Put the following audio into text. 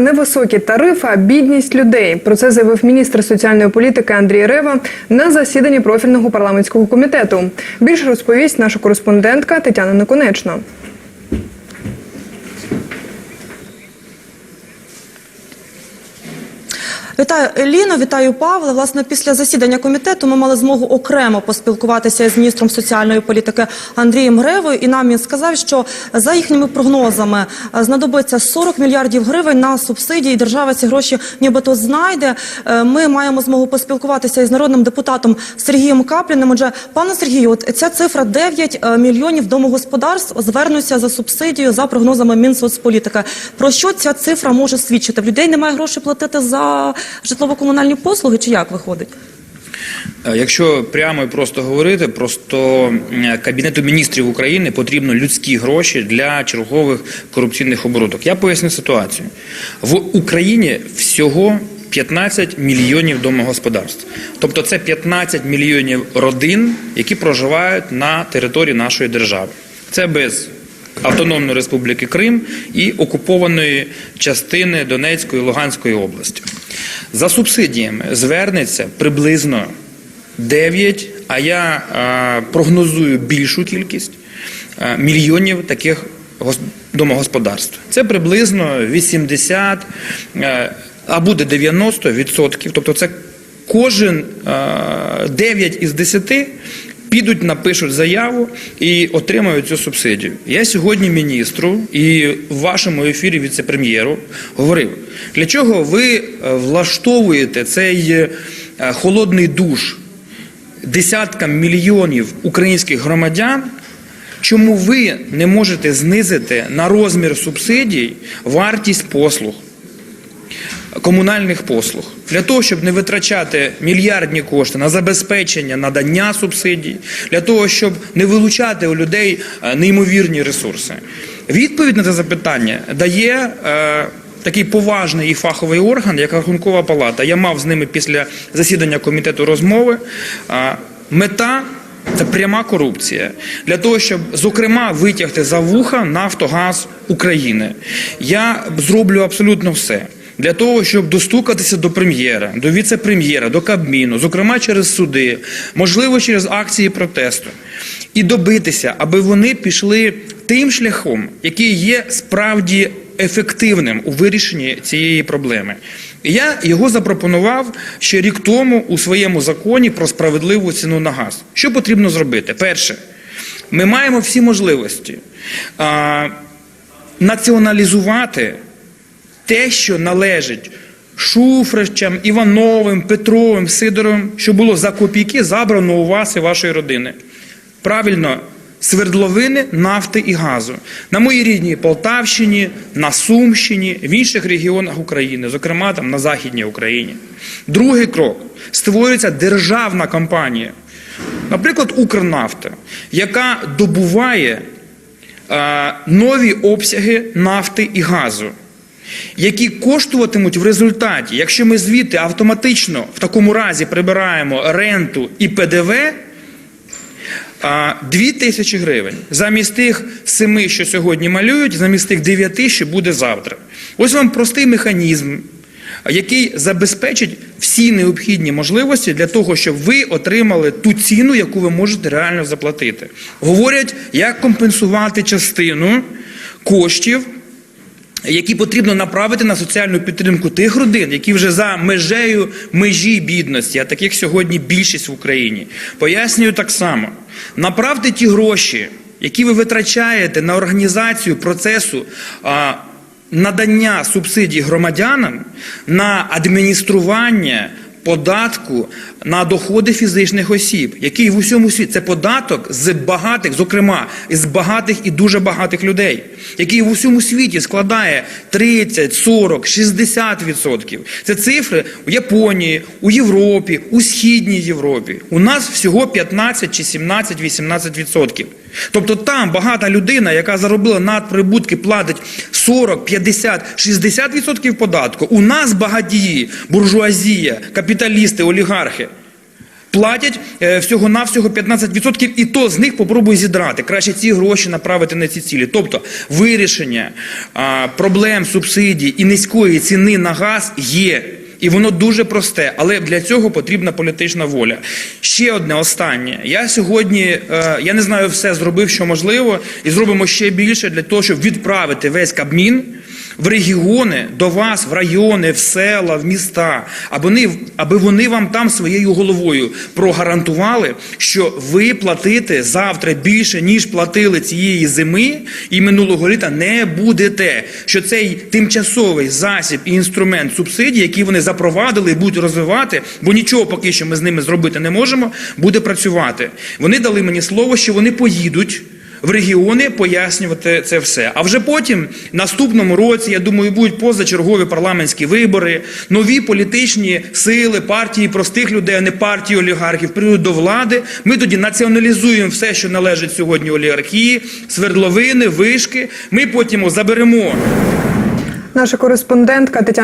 невисокі тарифи, а бідність людей. Про це заявив міністр соціальної політики Андрій Рева на засіданні профільного парламентського комітету. Більше розповість наша кореспондентка Тетяна Неконечна. Вітаю Еліно, вітаю Павла. Власне, після засідання комітету ми мали змогу окремо поспілкуватися з міністром соціальної політики Андрієм Гревою. І нам він сказав, що за їхніми прогнозами е, знадобиться 40 мільярдів гривень на субсидії. Держава ці гроші нібито знайде. Е, Ми маємо змогу поспілкуватися із народним депутатом Сергієм Капліним. Отже, пане Сергію, от ця цифра 9 е, мільйонів домогосподарств звернуться за субсидію за прогнозами Мінсоцполітики. Про що ця цифра може свідчити? В людей немає грошей платити за житлово-комунальні послуги, чи як виходить? Е, Якщо прямо і просто говорити, просто Кабінету міністрів України потрібно людські гроші для чергових корупційних оборудок. Я поясню ситуацію. В Україні всього 15 мільйонів домогосподарств. Тобто це 15 мільйонів родин, які проживають на території нашої держави. Це без Автономної Республіки Крим і окупованої частини Донецької і Луганської області. За субсидіями звернеться приблизно 9, а я е, прогнозую більшу кількість е, мільйонів таких домогосподарств. Це приблизно 80, е, а буде 90 відсотків. Тобто це кожен е, 9 із 10 підуть, напишуть заяву і отримають цю субсидію. Я сьогодні міністру і в вашому ефірі віце-прем'єру говорив, для чого ви е, влаштовуєте цей е, холодний душ десяткам мільйонів українських громадян. Чому ви не можете знизити на розмір субсидій вартість послуг? Комунальних послуг для того, щоб не витрачати мільярдні кошти на забезпечення надання субсидій, для того, щоб не вилучати у людей е, неймовірні ресурси. Відповідь на це запитання дає е, такий поважний і фаховий орган, як Рахункова палата. Я мав з ними після засідання комітету розмови. Е, мета це пряма корупція для того, щоб зокрема витягти за вуха Нафтогаз України. Я зроблю абсолютно все. Для того щоб достукатися до прем'єра, до віце-прем'єра, до Кабміну, зокрема через суди, можливо, через акції протесту, і добитися, аби вони пішли тим шляхом, який є справді ефективним у вирішенні цієї проблеми. Я його запропонував ще рік тому у своєму законі про справедливу ціну на газ. Що потрібно зробити? Перше, ми маємо всі можливості а, націоналізувати те, що належить Шуфричам, Івановим, Петровим, Сидоровим, що було за копійки забрано у вас і вашої родини. Правильно, свердловини, нафти і газу. На моїй рідній Полтавщині, на Сумщині, в інших регіонах України, зокрема там на Західній Україні. Другий крок створюється державна компанія, наприклад, Укрнафта, яка добуває нові обсяги нафти і газу які коштуватимуть в результаті, якщо ми звідти автоматично в такому разі прибираємо ренту і ПДВ. 2 тисячі гривень замість тих семи, що сьогодні малюють, замість тих дев'яти, що буде завтра. Ось вам простий механізм, який забезпечить всі необхідні можливості для того, щоб ви отримали ту ціну, яку ви можете реально заплатити. Говорять, як компенсувати частину коштів які потрібно направити на соціальну підтримку тих родин, які вже за межею межі бідності, а таких сьогодні більшість в Україні. Пояснюю так само: направте ті гроші, які ви витрачаєте на організацію процесу. Надання субсидій громадянам на адміністрування податку на доходи фізичних осіб, який в усьому світі це податок з багатих, зокрема з багатих і дуже багатих людей, який в усьому світі складає 30, 40, 60 відсотків. Це цифри у Японії, у Європі, у східній Європі. У нас всього 15 чи 17, 18 відсотків. Тобто там багата людина, яка заробила надприбутки, платить 40, 50, 60 відсотків податку. У нас багатії, буржуазія, капіталісти, олігархи. платять е, всього-навсього 15%, і то з них попробуй зідрати. Краще ці гроші направити на ці цілі. Тобто вирішення проблем субсидій і низької ціни на газ є. І воно дуже просте, але для цього потрібна політична воля. Ще одне останнє. Я сьогодні е, я не знаю, все зробив, що можливо, і зробимо ще більше для того, щоб відправити весь Кабмін в регіони до вас, в райони, в села, в міста, аби вони, аби вони вам там своєю головою прогарантували, що ви платити завтра більше, ніж платили цієї зими і минулого літа, не будете. Що цей тимчасовий засіб і інструмент субсидій, які вони запровадили і будуть розвивати, бо нічого поки що ми з ними зробити не можемо, буде працювати. Вони дали мені слово, що вони поїдуть в регіони пояснювати це все. А вже потім, наступному році, я думаю, будуть позачергові парламентські вибори, нові політичні сили, партії простих людей, а не партії олігархів, прийдуть до влади. Ми тоді націоналізуємо все, що належить сьогодні олігархії, свердловини, вишки. Ми потім заберемо. Наша кореспондентка Тетяна.